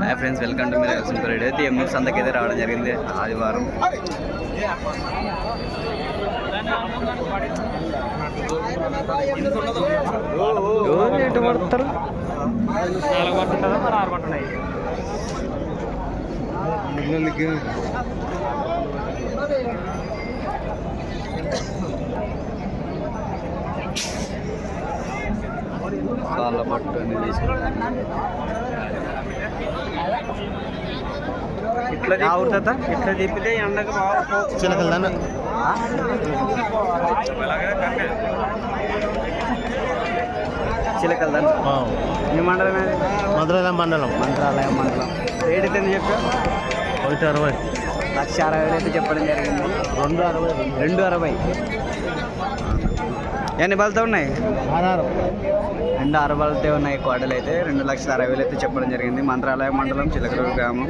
Hi friends welcome to మీరు simple ready అయితే సంతకి అయితే రావడం జరిగింది ఆదివారం. ఎటు పడతారు? పట్టు అని ఇట్లా ఆవుతుందా ఇట్లా తిప్పితే ఎండకు బాగా చిలకలదాన చిలకలదా ఏ మండలం మధురైన మండలం మంత్రాలయం మండలం. రేట్ ఎంత చెప్పా. ఒకటి అరవై. లక్ష అరవై అయితే చెప్పడం జరిగింది. రెండు అరవై. రెండు అరవై. ఎన్ని బలతో ఉన్నాయి? ఆరు రెండు అరవలతో ఉన్నాయి కోటలు అయితే. రెండు లక్షల అరవై వేలు అయితే చెప్పడం జరిగింది. మంత్రాలయం మండలం చిలకలూరు గ్రామం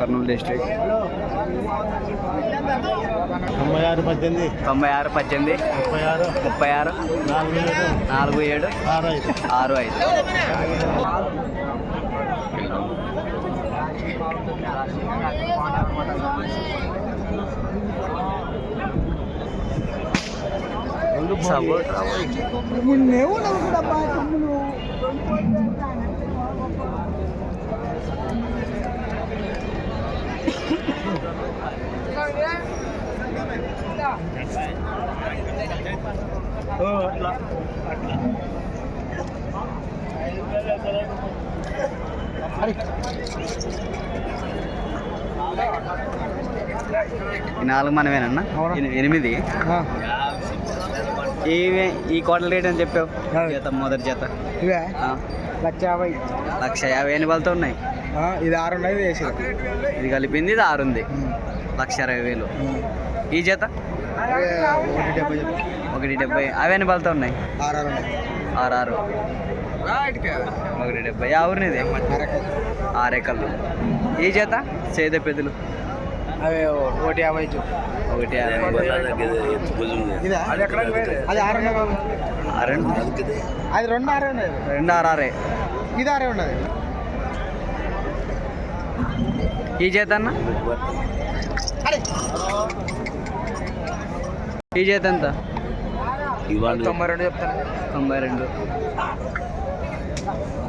కర్నూలు డిస్ట్రిక్ట్. తొంభై ఆరు పద్దెనిమిది. తొంభై ఆరు పద్దెనిమిది. ముప్పై ఆరు. ముప్పై ఆరు. నాలుగు ఏడు. నాలుగు ఏడు. ఆరు ఐదు. ఆరు ఐదు సపోర్ట్ ఈ నాలుగు మనమేనన్నా? ఎని- ఎనిమిది. ఇవే ఈ కోటల రేట్ అని చెప్పావు? జత మొదటి జత. ఇవే? లక్ష యాభై. లక్ష యాభై ఎన్ని బలతో ఉన్నాయి? ఇది ఆరు ఉన్నాయి ఇది కలిపింది ఇది ఆరు ఉంది. లక్ష అరవై వేలు. ఈ జత? ఒకటి డెబ్బై ఒకటి డెబ్బై. అవి ఎన్ని బలతో ఉన్నాయి. ఆరు ఆరు. ఒకటి డెబ్బై ఆ ఊరినిది ఆరెకల్లు ఈ జత చేద పెద్దలు అవి ఒకటి యాభై ఒకటి అది ఆరు అది రెండు ఆరే ఉన్నది. రెండు ఆరు ఆరే. ఇది ఆరే ఉన్నది. ఈ చేత అన్న? ఈ చేత ఎంత? తొంభై రెండు చెప్తాను. తొంభై రెండు.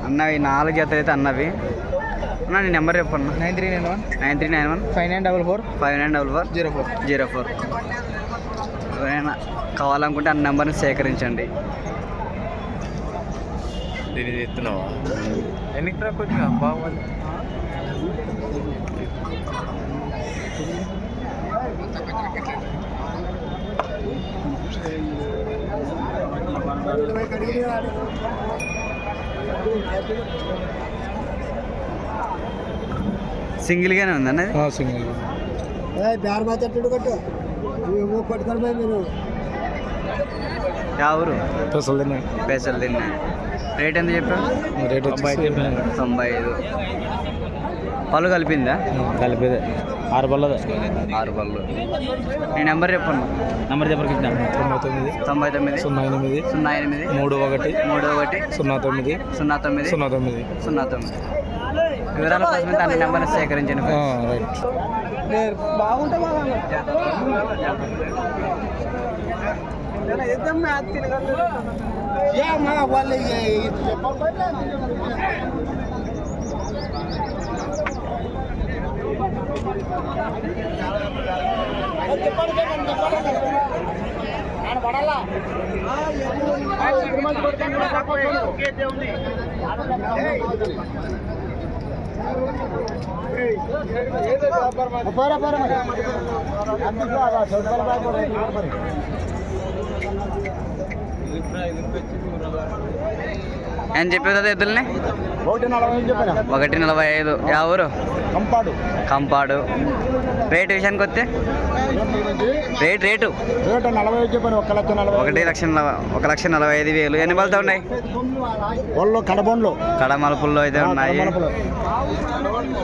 అన్నవి నాలుగు జతలు అయితే అన్నవి. అన్న నీ number చెప్పన్న nine three nine one. Nine three nine one. Five nine double four. Five nine double four. Zero four. Zero four. ఎవరైనా కావాలనుకుంటే ఆ నెంబర్ని సేకరించండి. దీన్ని ఎత్తున్నావా? బాగుంది. సింగిల్గానే ఉంది అన్నది సింగిల్ ప్యార్ మాట్లాడు కట్టు పట్టుకొని పోయి మీరు యా ఊరు అసలు తిన్నా పేసలు తిన్నా రేట్ ఎంత చెప్పావు? రేట్ వచ్చి తొంభై ఐదు. పళ్ళు కలిపిందా? కలిపేదే. ఆరు బల్లదే ఆరు పళ్ళు. నీ నెంబర్ చెప్పండి నెంబర్ చెప్పరికి తొంభై తొమ్మిది. తొంభై తొమ్మిది. సున్నా ఎనిమిది. సున్నా ఎనిమిది. మూడు ఒకటి. మూడు ఒకటి. సున్నా తొమ్మిది. సున్నా తొమ్మిది. సున్నా తొమ్మిది. సున్నా తొమ్మిది. వివరాల కోసం అన్ని నెంబర్ని సేకరించండి రైట్ బాగుంటే బాగా వాళ్ళు పోరా పోరా మరి అందుకు అని చెప్పేది అదే ఇద్దరిని? ఒకటి నలభై ఐదు యా ఊరు? కంపాడు. కంపాడు. రేట్ విషయానికి వస్తే? Rate rate. ఒకటి లక్ష నలభై ఒక లక్ష నలభై ఐదు వేలు. ఎన్ని బలతో ఉన్నాయి? వాళ్ళు కడబండ్లు. కడమలుపుల్లో అయితే ఉన్నాయి.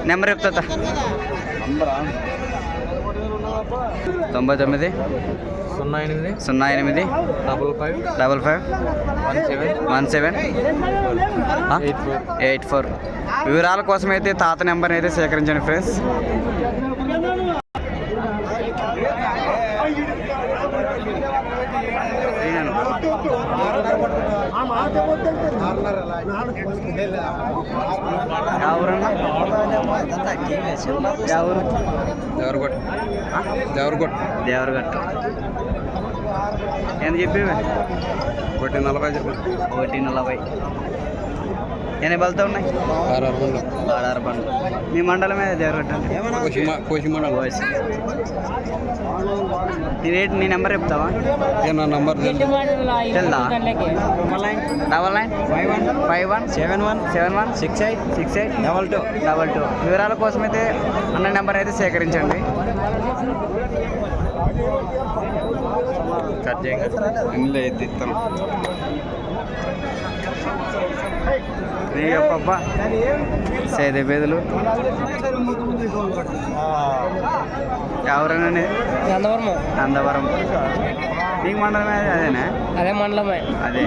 నెంబర్ చెప్తా తొంభై తొమ్మిది. సున్నా ఎనిమిది. సున్నా ఎనిమిది. Double five. Double five. One seven. One seven. Eight four. వివరాల కోసం అయితే తాత నెంబర్ అయితే సేకరించండి ఫ్రెండ్స్. ఎవరు? దేవరగొట్ దేవరగొట్ దేవరగట్ట. ఎంత చెప్పేవి? ఒకటి నలభై చెప్పండి ఒకటి నలభై. ఎన్ని బలతో ఉన్నాయి? ఆరు అరవై ఆడారు బండ్లు. మీ మండలమే దేవరగట్ట? కోసిమండ వాయిస్ నీ రేట్ నీ నెంబర్ చెప్తావా? నా number తెల్దా. Double nine. Five one. Five one. Seven one. Seven one. Six eight. Six eight. Double two. Double two. వివరాల కోసం అయితే అన్న నెంబర్ అయితే సేకరించండి. కట్ చేయండి. ఇందులో అయితే ఇస్తాను. సేదే బేదలు ఎవరైనా గంధవరం అందవరం నీకు మండలమే అదేనా? అదే మండలమే. అదే.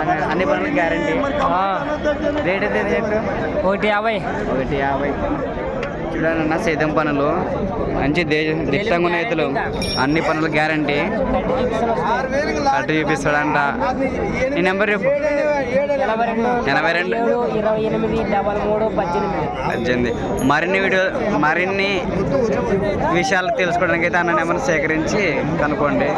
అన్ని- అన్ని పనులు గ్యారంటీ. రేట్ అయితే ఒకటి యాభై. ఒకటి యాభై. చూడాలన్న సేద్యం పనులు. మంచి దే దిట్టంగా ఉన్న రైతులు అన్ని పనులు గ్యారంటీ. కట్టు చూపిస్తాడంట. ఈ నెంబర్ చెప్పు. ఎనభై రెండు. పద్దెనిమిది. మరిన్ని వీడియో మరిన్ని విషయాలు తెలుసుకోవడానికి అయితే అన్న నెంబర్ సేకరించి కనుక్కోండి.